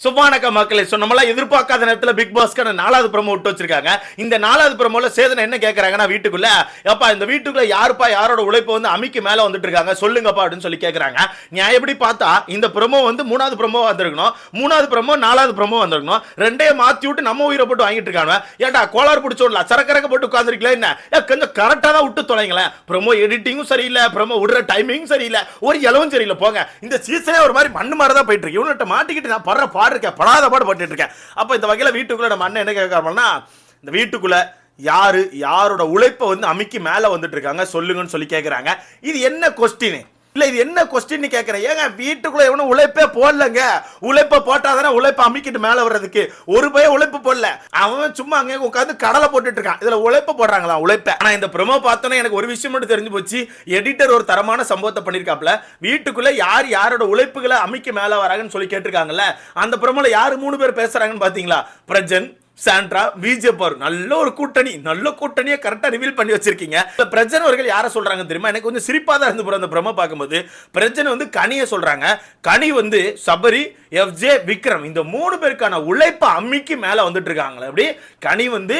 சுபானக்க மக்களை ஸோ நம்மளாம் எதிர்பார்க்காத நேரத்தில் பிக் பாஸ்க்கான நாலாவது ப்ரமோ விட்டு வச்சிருக்காங்க. இந்த நாலாவது ப்ரோமோல சேதனை என்ன கேட்கறாங்கன்னா வீட்டுக்குள்ள அப்பா இந்த வீட்டுக்குள்ள யாருப்பா யாரோட உழைப்பு வந்து அமைக்கு மேலே வந்துட்டு இருக்காங்க சொல்லுங்கப்பா அப்படின்னு சொல்லி கேட்கறாங்க நான் எப்படி பார்த்தா இந்த ப்ரமோ வந்து மூணாவது ப்ரமோ வந்திருக்கணும். மூணாவது ப்ரமோ நாலாவது ப்ரமோ வந்திருக்கணும். ரெண்டையும் மாத்தி விட்டு நம்ம உயிரை போட்டு வாங்கிட்டு இருக்காங்க ஏன்டா கோளாறு பிடிச்ச சரக்கரக்க போட்டு உட்காந்துருக்கல என்ன? ஏ, கொஞ்சம் கரெக்டாக தான் விட்டு தொலைங்களேன். ப்ரமோ எடிட்டிங்கும் சரியில்லை ப்ரமோ விடுற டைமிங்கும் சரியில்லை. ஒரு இலவும் சரியில்லை. போங்க. இந்த சீசனே ஒரு மாதிரி மண்ணு மாதிரி தான் போயிட்டு இருக்கு. இவன்கிட்ட மாட்டிக்கிட்டு நான் படுற பாடு இருக்கேன் படாத பாடு பட்டுட்டு இருக்கேன். அப்போ இந்த வகையில் வீட்டுக்குள்ள நம்ம அண்ணன் என்ன கேட்கறோம்னா இந்த வீட்டுக்குள்ள யாரு யாரோட உழைப்பை வந்து அமுக்கி மேலே வந்துட்டு இருக்காங்க சொல்லுங்கன்னு சொல்லி கேட்குறாங்க இது என்ன கொஸ்டின் இல்ல இது என்ன கொஸ்டின் கேட்கறேன் ஏங்க வீட்டுக்குள்ள எவனும் உழைப்பே போடலங்க. உழைப்ப போட்டாதானே உழைப்ப அமிக்கிட்டு மேல வர்றதுக்கு. ஒரு பய உழைப்பு போடல. அவன் சும்மா அங்கே உட்காந்து கடலை போட்டுட்டு இருக்கான். இதுல உழைப்பு போடுறாங்களா உழைப்ப. ஆனா இந்த ப்ரொமோ பார்த்தோன்னே எனக்கு ஒரு விஷயம் மட்டும் தெரிஞ்சு போச்சு. எடிட்டர் ஒரு தரமான சம்பவத்தை பண்ணிருக்காப்ல வீட்டுக்குள்ள யார் யாரோட உழைப்புகளை அமிக்க மேல வராங்கன்னு சொல்லி கேட்டிருக்காங்கல்ல. அந்த ப்ரொமோல யாரு மூணு பேர் பேசுறாங்கன்னு பாத்தீங்களா பிரஜன் சாண்ட்ரா பிஜேபி நல்ல ஒரு கூட்டணி நல்ல கூட்டணியை கரெக்டாக ரிவீல் பண்ணி வச்சிருக்கீங்க. இந்த பிரஜன் அவர்கள் யாரை சொல்கிறாங்க தெரியுமா? எனக்கு கொஞ்சம் சிரிப்பாக தான் இருந்து போகிற அந்த பிரம பார்க்கும்போது. பிரஜன் வந்து கனியை சொல்கிறாங்க கனி வந்து சபரி எஃப்ஜே விக்ரம் இந்த மூணு பேருக்கான உழைப்பை அம்மிக்கு மேலே வந்துட்டு இருக்காங்களே அப்படி கனி வந்து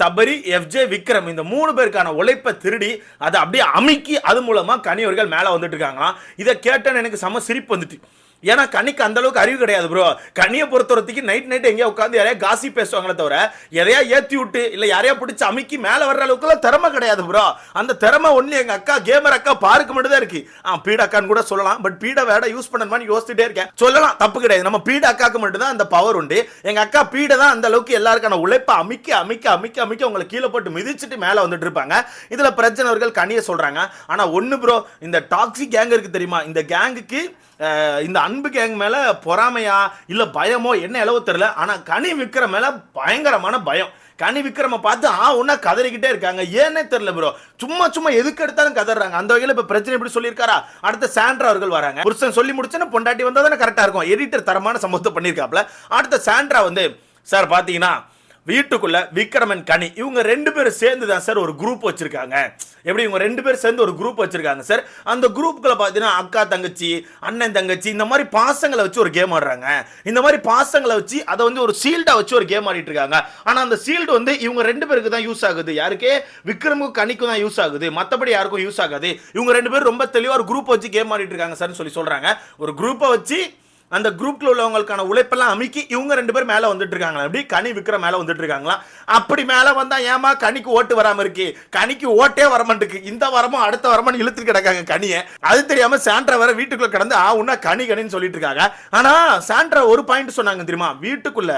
சபரி எஃப்ஜே விக்ரம் இந்த மூணு பேருக்கான உழைப்பை திருடி அதை அப்படியே அமிக்கி அது மூலமாக கனி அவர்கள் மேலே வந்துட்டு இருக்காங்களாம் இதை கேட்டேன்னு எனக்கு செம சிரிப்பு வந்துட்டு. ஏன்னா கனிக்கு அந்த அளவுக்கு அறிவு கிடையாது ப்ரோ கனியை பொறுத்தவரத்துக்கு நைட் நைட் எங்கேயா உட்காந்து யாரையா காசி பேசுவாங்களே தவிர எதையா ஏற்றி விட்டு இல்லை யாரையா பிடிச்சி அமுக்கி மேலே வர்ற அளவுக்குலாம் திறமை கிடையாது ப்ரோ அந்த திறமை ஒன்று எங்கள் அக்கா கேமர் அக்கா பாருக்கு மட்டும் தான் இருக்கு. ஆ பீட அக்கான்னு கூட சொல்லலாம் பட் பீட வேட யூஸ் பண்ணணுமான்னு யோசிச்சுட்டே இருக்கேன். சொல்லலாம் தப்பு கிடையாது. நம்ம பீட அக்காக்கு மட்டும் தான் அந்த பவர் உண்டு. எங்கள் அக்கா பீட தான் அந்த அளவுக்கு எல்லாருக்கான உழைப்பை அமிக்க அமிக்க அமிக்க அமிக்க உங்களை கீழே போட்டு மிதிச்சிட்டு மேலே வந்துட்டு இருப்பாங்க. இதில் பிரச்சனை அவர்கள் கனியை சொல்கிறாங்க ஆனால் ஒன்று ப்ரோ இந்த டாக்ஸி கேங் இருக்குது தெரியுமா? இந்த கேங்குக்கு இந்த அன்பு கேங் மேலே பொறாமையா இல்லை பயமோ என்ன அளவு தெரில ஆனால் கனி விக்கிற மேலே பயங்கரமான பயம். கனி விக்ரம பார்த்து ஆ ஒன்றா கதறிக்கிட்டே இருக்காங்க. ஏன்னே தெரில ப்ரோ சும்மா சும்மா எதுக்கு எடுத்தாலும் கதறாங்க. அந்த வகையில் இப்போ பிரச்சனை எப்படி சொல்லியிருக்காரா? அடுத்த சாண்ட்ரா அவர்கள் வராங்க. புருஷன் சொல்லி முடிச்சுன்னா பொண்டாட்டி வந்தால் தானே கரெக்டாக இருக்கும். எடிட்டர் தரமான சம்பவத்தை பண்ணியிருக்காப்ல அடுத்த சாண்ட்ரா வந்து சார் பார்த்தீங்கன்னா வீட்டுக்குள்ள விக்ரமன் கனி இவங்க ரெண்டு பேரும் சேர்ந்து தான் சார் ஒரு குரூப் வச்சிருக்காங்க. எப்படி இவங்க ரெண்டு பேரும் சேர்ந்து ஒரு குரூப் வச்சிருக்காங்க சார்? அந்த குரூப்புக்குள்ள பார்த்தீங்கன்னா அக்கா தங்கச்சி அண்ணன் தங்கச்சி இந்த மாதிரி பாசங்களை வச்சு ஒரு கேம் ஆடுறாங்க. இந்த மாதிரி பாசங்களை வச்சு அதை வந்து ஒரு சீல்டா வச்சு ஒரு கேம் ஆடிட்டு இருக்காங்க. ஆனா அந்த சீல்டு வந்து இவங்க ரெண்டு பேருக்கு தான் யூஸ் ஆகுது. யாருக்கே? விக்ரமுக்கு கனிக்கும் தான் யூஸ் ஆகுது. மற்றபடி யாருக்கும் யூஸ் ஆகாது. இவங்க ரெண்டு பேரும் ரொம்ப தெளிவாக ஒரு குரூப் வச்சு கேம் ஆடிட்டு இருக்காங்க சார்னு சொல்லி சொல்றாங்க. ஒரு குரூப்பை வச்சு அந்த குரூப்ல உள்ளவங்களுக்கான உழைப்பெல்லாம் அமுக்கி இவங்க ரெண்டு பேரும் மேலே வந்துட்டு இருக்காங்களா? அப்படி கனி விக்ரம் மேலே வந்துட்டு இருக்காங்களா? அப்படி மேலே வந்தா ஏமா கனிக்கு ஓட்டு வராம இருக்கு? கனிக்கு ஓட்டே வர இந்த வரமும் அடுத்த வரமும் இழுத்துட்டு கிடக்காங்க கனியை. அது தெரியாம சாண்ட்ரா வர வீட்டுக்குள்ள கிடந்து ஆ உன்னா கனி கனின்னு சொல்லிட்டு இருக்காங்க. ஆனா சாண்ட்ரா ஒரு பாயிண்ட் சொன்னாங்க தெரியுமா? வீட்டுக்குள்ள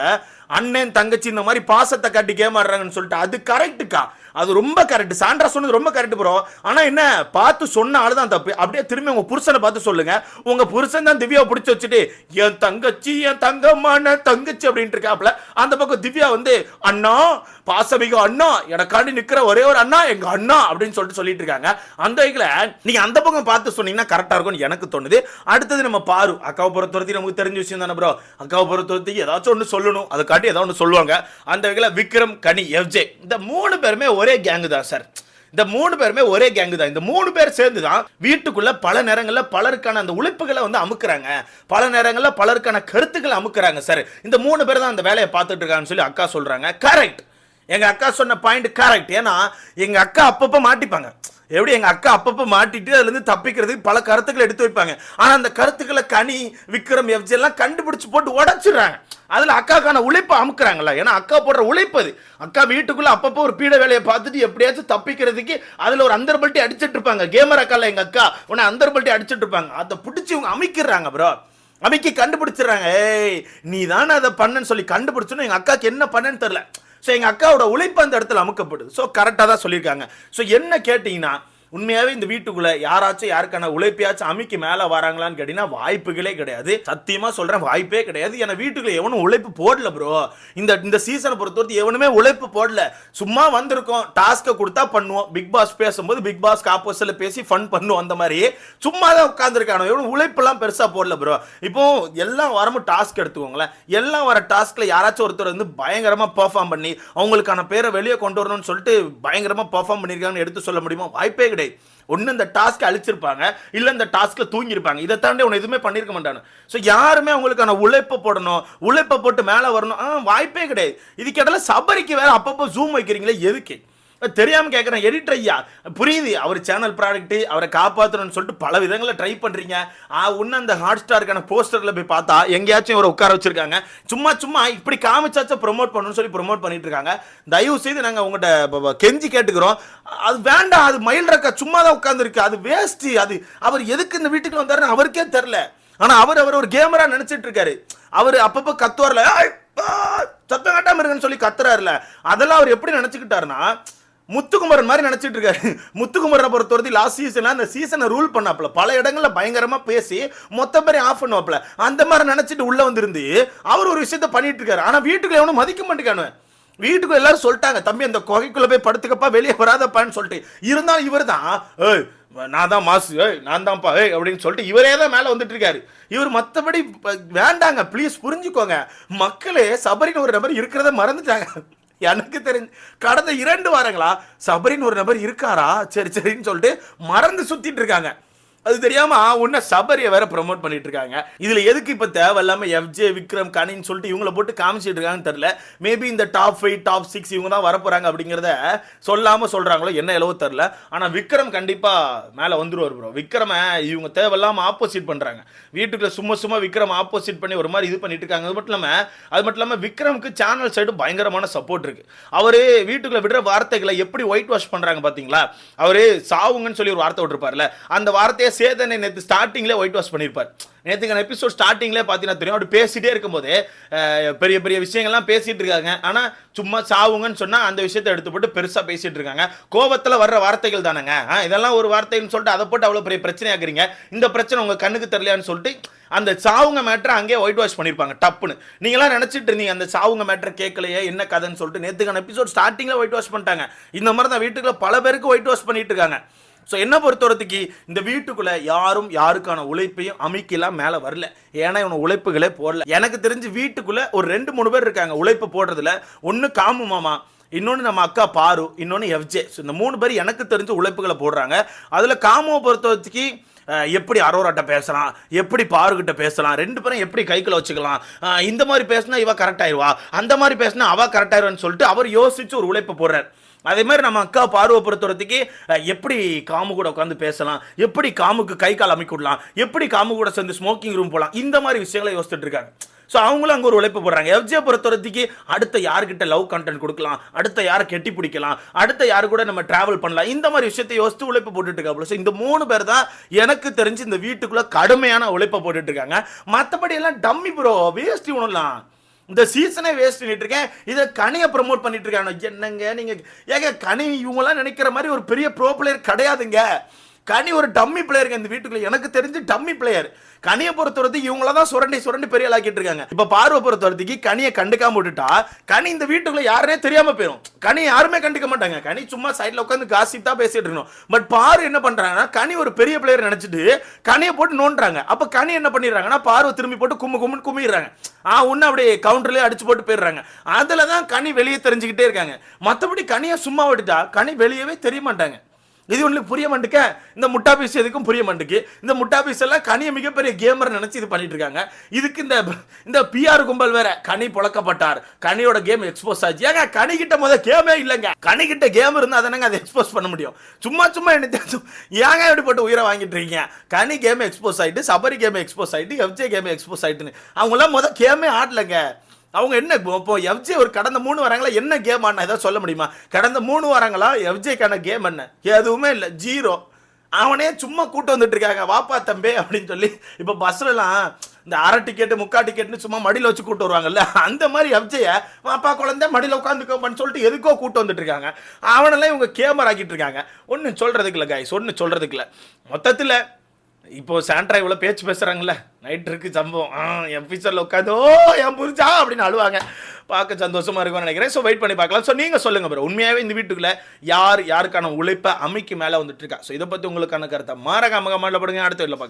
அண்ணன் தங்கச்சி இந்த மாதிரி பாசத்தை காட்டி கேம் ஆடுறாங்கன்னு சொல்லிட்டு அது கரெக்டுக்கா அது ரொம்ப கரெக்ட் சாண்ட்ரா சொன்னது ரொம்ப கரெக்ட் ப்ரோ ஆனா என்ன? பார்த்து சொன்ன ஆளு தான் தப்பு. அப்படியே திரும்பி உங்க புருஷனை பார்த்து சொல்லுங்க. உங்க புருஷன் தான் திவ்யாவை பிடிச்சி வச்சுட்டு என் தங்கச்சி என் தங்கம்மான தங்கச்சி அப்படின்ட்டு இருக்காப்ல அந்த பக்கம் திவ்யா வந்து அண்ணா பாசமிகு அண்ணா எனக்காண்டி நிக்கிற ஒரே ஒரு அண்ணா எங்க அண்ணா அப்படின்னு சொல்லிட்டு சொல்லிட்டு இருக்காங்க. அந்த வகையில் நீங்க அந்த பக்கம் பார்த்து சொன்னீங்கன்னா கரெக்டா இருக்கும்னு எனக்கு தோணுது. அடுத்தது நம்ம பாரு அக்காவை பொறுத்தவரைக்கும் நமக்கு தெரிஞ்ச விஷயம் தானே ப்ரோ அக்காவை பொறுத்தவரைக்கும் ஏதாச்சும் ஒன்று சொல்லணும். அதை காட்டி ஏதாவது ஒன்று சொல்லுவாங்க. அந்த வகையில் விக்ரம் கனி எஃப்ஜே இந்த மூணு பேருமே ஒரே கேங்கு தான் சார் இந்த மூணு பேருமே ஒரே கேங்கு தான். இந்த மூணு பேர் சேர்ந்து தான் வீட்டுக்குள்ள பல நேரங்களில் பலருக்கான அந்த உழைப்புகளை வந்து அமுக்குறாங்க. பல நேரங்களில் பலருக்கான கருத்துக்களை அமுக்குறாங்க. சார் இந்த மூணு பேர் தான் அந்த வேலையை பார்த்துட்டு இருக்காங்கன்னு சொல்லி அக்கா சொல்றாங்க. கரெக்ட் எங்க அக்கா சொன்ன பாயிண்ட் கரெக்ட் ஏன்னா எங்க அக்கா அப்பப்போ மாட்டிப்பாங்க. எப்படி எங்கள் அக்கா அப்பப்போ மாட்டிட்டு அதுலேருந்து தப்பிக்கிறதுக்கு பல கருத்துக்களை எடுத்து வைப்பாங்க. ஆனால் அந்த கருத்துக்களை கனி விக்ரம் எஃப்ஜி எல்லாம் போட்டு உடச்சிடுறாங்க. அதில் அக்காக்கான உழைப்பை அமுக்கிறாங்களா ஏன்னா அக்கா போடுற உழைப்பு அது. அக்கா வீட்டுக்குள்ளே அப்பப்போ ஒரு பீட வேலையை பார்த்துட்டு எப்படியாச்சும் தப்பிக்கிறதுக்கு அதில் ஒரு அந்தர்பல்ட்டி அடிச்சுட்டு இருப்பாங்க. கேமர் அக்கால எங்கள் அக்கா. உன்னை அந்தர்பல்ட்டி அடிச்சுட்டு இருப்பாங்க. அதை பிடிச்சி இவங்க அமைக்கிறாங்க ப்ரோ அமைக்கி கண்டுபிடிச்சிடுறாங்க. ஏய் நீ தானே அதை பண்ணன்னு சொல்லி கண்டுபிடிச்சோன்னு எங்கள் அக்காக்கு என்ன பண்ணன்னு தெரில ஸோ எங்கள் அக்காவோட உழைப்பு அந்த இடத்துல அமுக்கப்படுது. ஸோ கரெக்டாக தான் சொல்லியிருக்காங்க. ஸோ என்ன கேட்டிங்கன்னா உண்மையாவே இந்த வீட்டுக்குள்ள யாராச்சும் யாருக்கான உழைப்பையாச்சும் அமைக்கு மேல வராங்களான்னு கேட்டீங்கன்னா வாய்ப்புகளே கிடையாது. சத்தியமா சொல்றேன் வாய்ப்பே கிடையாது. ஏன்னா வீட்டுக்குள்ள எவனும் உழைப்பு போடல ப்ரோ இந்த இந்த சீசனை பொறுத்தவரைக்கும் எவனுமே உழைப்பு போடல. சும்மா வந்திருக்கோம் டாஸ்க்கை கொடுத்தா பண்ணுவோம். பிக் பாஸ் பேசும்போது பிக் பாஸ் ஆப்போசிட்ல பேசி ஃபன் பண்ணுவோம் அந்த மாதிரி. சும்மா தான் உட்காந்துருக்கானோ எவனும் உழைப்பெல்லாம் பெருசா போடல ப்ரோ இப்போ எல்லாம் வரமும் டாஸ்க் எடுத்துக்கோங்களேன். எல்லாம் வர டாஸ்க்ல யாராச்சும் ஒருத்தர் வந்து பயங்கரமா பெர்ஃபார்ம் பண்ணி அவங்களுக்கான பேரை வெளியே கொண்டு வரணும்னு சொல்லிட்டு பயங்கரமா பெர்ஃபார்ம் பண்ணியிருக்காங்கன்னு எடுத்து சொல்ல முடியுமா? வாய்ப்பே கிடையாது ஒன்று இந்த டாஸ்க்கை அழிச்சிருப்பாங்க இல்லை இந்த டாஸ்க்கில் தூங்கியிருப்பாங்க. இதை தாண்டி உன்னை எதுவுமே பண்ணியிருக்க மாட்டானு. ஸோ யாருமே அவங்களுக்கான உழைப்பை போடணும் உழைப்பை போட்டு மேலே வரணும் வாய்ப்பே கிடையாது. இதுக்கு சபரிக்கு வேற அப்பப்போ ஜூம் வைக்கிறீங்களே எதுக்கு? தெரியாமல் கேட்குறேன் எடிட்டர் ஐயா புரியுது. அவர் சேனல் ப்ராடக்ட்டு அவரை காப்பாற்றணும்னு சொல்லிட்டு பல விதங்களில் ட்ரை பண்ணுறீங்க ஆ அந்த ஹாட் ஸ்டாருக்கான போஸ்டரில் போய் பார்த்தா எங்கேயாச்சும் இவரை உட்கார வச்சிருக்காங்க. சும்மா சும்மா இப்படி காமிச்சாச்சும் ப்ரொமோட் பண்ணணும்னு சொல்லி ப்ரொமோட் பண்ணிட்டு இருக்காங்க தயவு செய்து நாங்கள் உங்கள்கிட்ட கெஞ்சி கேட்டுக்கிறோம். அது வேண்டாம். அது மயில் ரக்கா சும்மா தான் உட்காந்துருக்கு அது வேஸ்ட்டு அது அவர் எதுக்கு இந்த வீட்டுக்கு வந்தாருன்னு அவருக்கே தெரில ஆனால் அவர் அவர் ஒரு கேமரா நினச்சிட்டு இருக்காரு அவர் அப்பப்போ கத்துவார்ல சத்தம் கட்டாமல் இருக்குன்னு சொல்லி கத்துறாருல. அதெல்லாம் அவர் எப்படி நினச்சிக்கிட்டாருன்னா முத்துக்குமரன் மாதிரி நினச்சிட்டு இருக்காரு. முத்துக்குமரனை பொறுத்தவரைக்கும் லாஸ்ட் சீசனில் அந்த சீசனை ரூல் பண்ணாப்புல. பல இடங்களில் பயங்கரமாக பேசி மொத்த பேரையும் ஆஃப் பண்ணுவாப்ல அந்த மாதிரி நினச்சிட்டு உள்ளே வந்திருந்து அவர் ஒரு விஷயத்த பண்ணிட்டு இருக்காரு. ஆனால் வீட்டுக்குள்ள எவனும் மதிக்க மாட்டேங்கானுவேன் வீட்டுக்குள்ள எல்லாரும் சொல்லிட்டாங்க தம்பி அந்த குகைக்குள்ளே போய் படுத்துக்கப்பா வெளியே வராதப்பான்னு சொல்லிட்டு. இருந்தாலும் இவர் தான் ஏய் நான் தான் மாசு ஏய் நான் தான்ப்பா ஏய் அப்படின்னு சொல்லிட்டு இவரே தான் மேலே வந்துட்டு இருக்காரு. இவர் மற்றபடி வேண்டாங்க ப்ளீஸ் புரிஞ்சுக்கோங்க. மக்களே சபரின்னு ஒரு நபர் இருக்கிறத மறந்துட்டாங்க. எனக்கு தெரிஞ்சு கடந்த இரண்டு வாரங்களா சபரின்னு ஒரு நபர் இருக்காரா? சரி சரின்னு சொல்லிட்டு மறந்து சுத்திட்டு இருக்காங்க. அது தெரியாம உன்ன சபரியை வேற ப்ரோமோட் பண்ணிட்டு இருக்காங்க. இதுல எதுக்கு இப்ப தேவையில்லாம எஃப்ஜே விக்ரம் கனின்னு சொல்லிட்டு இவங்கள போட்டு காமிச்சிட்டு இருக்காங்கன்னு தெரியல. மேபி இந்த டாப் ஃபைவ் டாப் சிக்ஸ் இவங்க தான் வரப்போறாங்க அப்படிங்கிறத சொல்லாம சொல்றாங்களோ என்ன எளவோ தெரியல. ஆனா விக்ரம் கண்டிப்பா மேல வந்துருவார் ப்ரோ விக்ரம இவங்க தேவையில்லாம ஆப்போசிட் பண்றாங்க. வீட்டுக்குள்ள சும்மா சும்மா விக்ரம் ஆப்போசிட் பண்ணி ஒரு மாதிரி இது பண்ணிட்டு இருக்காங்க. அது மட்டும் இல்லாம அது மட்டும் இல்லாம விக்ரமுக்கு சேனல் சைடு பயங்கரமான சப்போர்ட் இருக்கு. அவரு வீட்டுக்குள்ள விடுற வார்த்தைகளை எப்படி ஒயிட் வாஷ் பண்றாங்க பாத்தீங்களா? அவரு சாவுங்கன்னு சொல்லி ஒரு வார்த்தை விட்டுருப்பார்ல. அந்த வார்த்தையை சேதனை நேற்று ஸ்டார்டிங்லேயே ஒயிட் வாஷ் பண்ணியிருப்பார் நேற்றுக்கான எபிசோட் ஸ்டார்டிங்லேயே பார்த்தீங்கன்னா தெரியும். அவர் பேசிட்டே இருக்கும்போது பெரிய பெரிய விஷயங்கள்லாம் பேசிகிட்டு இருக்காங்க. ஆனால் சும்மா சாவுங்கன்னு சொன்னால் அந்த விஷயத்தை எடுத்து போட்டு பெருசாக பேசிகிட்டு இருக்காங்க. கோபத்தில் வர்ற வார்த்தைகள் தானேங்க. இதெல்லாம் ஒரு வார்த்தைன்னு சொல்லிட்டு அதை போட்டு அவ்வளோ பெரிய பிரச்சனையாக்குறீங்க. இந்த பிரச்சனை உங்கள் கண்ணுக்கு தெரியலையான்னு சொல்லிட்டு அந்த சாவுங்க மேட்ரை அங்கேயே ஒயிட் வாஷ் பண்ணியிருப்பாங்க டப்புன்னு. நீங்களாம் நினச்சிட்டு இருந்தீங்க அந்த சாவுங்க மேட்ரை கேட்கலையே என்ன கதைன்னு சொல்லிட்டு. நேற்றுக்கான எபிசோட் ஸ்டார்டிங்கில் ஒயிட் வாஷ் பண்ணிட்டாங்க. இந்த மாதிரி தான் வீட்டுக்குள்ள பல பேருக்கு ஒயிட் வாஷ் பண்ணிட்டு இருக்காங்க. ஸோ என்ன பொறுத்தவரத்துக்கு இந்த வீட்டுக்குள்ளே யாரும் யாருக்கான உழைப்பையும் அமைக்கலாம் மேலே வரல. ஏன்னா இவனை உழைப்புகளே போடல. எனக்கு தெரிஞ்சு வீட்டுக்குள்ளே ஒரு ரெண்டு மூணு பேர் இருக்காங்க. உழைப்பு போடுறதுல ஒன்று காமு மாமா இன்னொன்று நம்ம அக்கா பாரு இன்னொன்று எஃப்ஜே. ஸோ இந்த மூணு பேர் எனக்கு தெரிஞ்ச உழைப்புகளை போடுறாங்க. அதில் காமுவை பொறுத்தவரைக்கு எப்படி அரோராட்ட பேசலாம்? எப்படி பாருக்கிட்ட பேசலாம்? ரெண்டு பேரும் எப்படி கைக்குள்ள வச்சுக்கலாம்? இந்த மாதிரி பேசினா இவ கரெக்ட் ஆயிடுவா? அந்த மாதிரி பேசினா அவ கரெக்ட் ஆயிடுவான்னு சொல்லிட்டு அவர் யோசிச்சு ஒரு உழைப்பு போடுறார். அதே மாதிரி நம்ம அக்கா பார்வை பொறுத்தவரைக்கு எப்படி காமு கூட உட்காந்து பேசலாம்? எப்படி காமுக்கு கை கால் அமைக்கிடலாம் எப்படி காமு கூட சேர்ந்து ஸ்மோக்கிங் ரூம் போகலாம் இந்த மாதிரி விஷயங்களை யோசிச்சுட்டு இருக்காங்க ஸோ அவங்களும் அங்கே ஒரு உழைப்பு போடுறாங்க. எஃப்ஜியை பொறுத்தவரைக்கு அடுத்த யார்கிட்ட லவ் கண்டென்ட் கொடுக்கலாம்? அடுத்த யாரை கெட்டி பிடிக்கலாம்? அடுத்த யார் கூட நம்ம டிராவல் பண்ணலாம்? இந்த மாதிரி விஷயத்தை யோசித்து உழைப்பு போட்டுட்டு இருக்காங்க ஸோ இந்த மூணு பேர் தான் எனக்கு தெரிஞ்சு இந்த வீட்டுக்குள்ள கடுமையான உழைப்பை போட்டுட்டு இருக்காங்க. மற்றபடி எல்லாம் டம்மி ப்ரோ வேஸ்ட் ஒன்றுலாம் இந்த சீசனே வேஸ்ட் பண்ணிட்டு இருக்கேன். இதை கனியை ப்ரமோட் பண்ணிட்டு இருக்காங்க. என்னங்க நீங்க? ஏங்க கனி இவங்களாம் நினைக்கிற மாதிரி ஒரு பெரிய ப்ரோ பிளேயர் கிடையாதுங்க. கனி ஒரு டம்மி பிளேயருங்க இந்த வீட்டுக்குள்ள. எனக்கு தெரிஞ்சு டம்மி பிளேயர் கனியை பொறுத்தவரைக்கும் இவங்கள தான் சுரண்டி சுரண்டி பெரிய ஆளாக்கிட்டு இருக்காங்க. இப்ப பார்வை பொறுத்தவரத்துக்கு கனியை கண்டுக்காம விட்டுட்டா கனி இந்த வீட்டுக்குள்ள யாருனே தெரியாம போயிடும் கனி யாருமே கண்டுக்க மாட்டாங்க. கனி சும்மா சைட்ல உட்காந்து காசிப் தான் பேசிட்டு இருக்கணும். பட் பாரு என்ன பண்றாங்கன்னா கனி ஒரு பெரிய பிளேயர் நினைச்சிட்டு கனியை போட்டு நோண்டுறாங்க. அப்ப கனி என்ன பண்ணிடுறாங்கன்னா பார்வை திரும்பி போட்டு கும்மு கும்முன்னு கும்மிடுறாங்க ஆ ஒன்னு அப்படியே கவுண்டர்லயே அடிச்சு போட்டு போயிடுறாங்க. அதுல தான் கனி வெளியே தெரிஞ்சுக்கிட்டே இருக்காங்க. மற்றபடி கனியை சும்மா விட்டுட்டா கனி வெளியவே தெரிய மாட்டாங்க. இது ஒண்ணு புரிய மாட்டுக்க இந்த முட்டாபீஸ் எதுக்கும் புரிய மாட்டுக்கு இந்த முட்டாபீஸ் எல்லாம் கனியை மிகப்பெரிய கேமர் நினச்சி இது பண்ணிட்டு இருக்காங்க. இதுக்கு இந்த இந்த பிஆர் கும்பல் வேற கனி புழக்கப்பட்டார். கனியோட கேம் எக்ஸ்போஸ் ஆச்சு. ஏங்க கனி கிட்ட முதல் கேமே இல்லைங்க. கனி கிட்ட கேம் இருந்தால் தானங்க அதை எக்ஸ்போஸ் பண்ண முடியும். சும்மா சும்மா என்ன ஏங்க இப்படிப்பட்ட உயிரை வாங்கிட்டு இருக்கீங்க? கனி கேம் எக்ஸ்போஸ் ஆகிட்டு சபரி கேம் எக்ஸ்போஸ் ஆகிட்டு எஃப்ஜே கேம் எக்ஸ்போஸ் ஆகிட்டுன்னு அவங்களாம் முதல் கேமே ஆடலங்க. அவங்க என்ன இப்போ எஃப்ஜே ஒரு கடந்த மூணு வாரங்களா என்ன கேம் ஆனால் ஏதாவது சொல்ல முடியுமா? கடந்த மூணு வாரங்களா எஃப்ஜேக்கான கேம் என்ன? எதுவுமே இல்லை ஜீரோ அவனே சும்மா கூட்டு வந்துட்டு இருக்காங்க வாப்பா தம்பி அப்படின்னு சொல்லி. இப்போ பஸ்லலாம் இந்த அரை டிக்கெட்டு முக்கா டிக்கெட்னு சும்மா மடியில் வச்சு கூட்டு வருவாங்கல்ல அந்த மாதிரி எஃப்ஜேய வாப்பா குழந்தை மடியில் உட்காந்துக்கோப்பான்னு சொல்லிட்டு எதுக்கோ கூட்டு வந்துட்டு இருக்காங்க. அவனெல்லாம் இவங்க கேமரா ஆக்கிட்டு இருக்காங்க. ஒன்றும் சொல்கிறதுக்கு இல்லை காய்ஸ் ஒன்றும் சொல்கிறதுக்கு இல்லை. மொத்தத்தில் இப்போ சாண்ட்ரா இவ்வளோ பேச்சு பேசுகிறாங்கல்ல நைட் இருக்கு சம்பவம். ஆ என் ஃபியூச்சரில் உட்காந்து ஓ என் புரிஞ்சா? அப்படின்னு அழுவாங்க. பார்க்க சந்தோஷமாக இருக்கும்னு நினைக்கிறேன். ஸோ வெயிட் பண்ணி பார்க்கலாம். ஸோ நீங்கள் சொல்லுங்கள் ப்ரோ உண்மையாகவே இந்த வீட்டுக்குள்ளே யார் யாருக்கான உழைப்பை அமைக்கு மேலே வந்துட்டு இருக்கா? ஸோ இதை பற்றி உங்களுக்கான கருத்தை மாறகாம கமெண்ட்ல போடுங்க. அடுத்த வீட்டில் பார்க்கலாம்.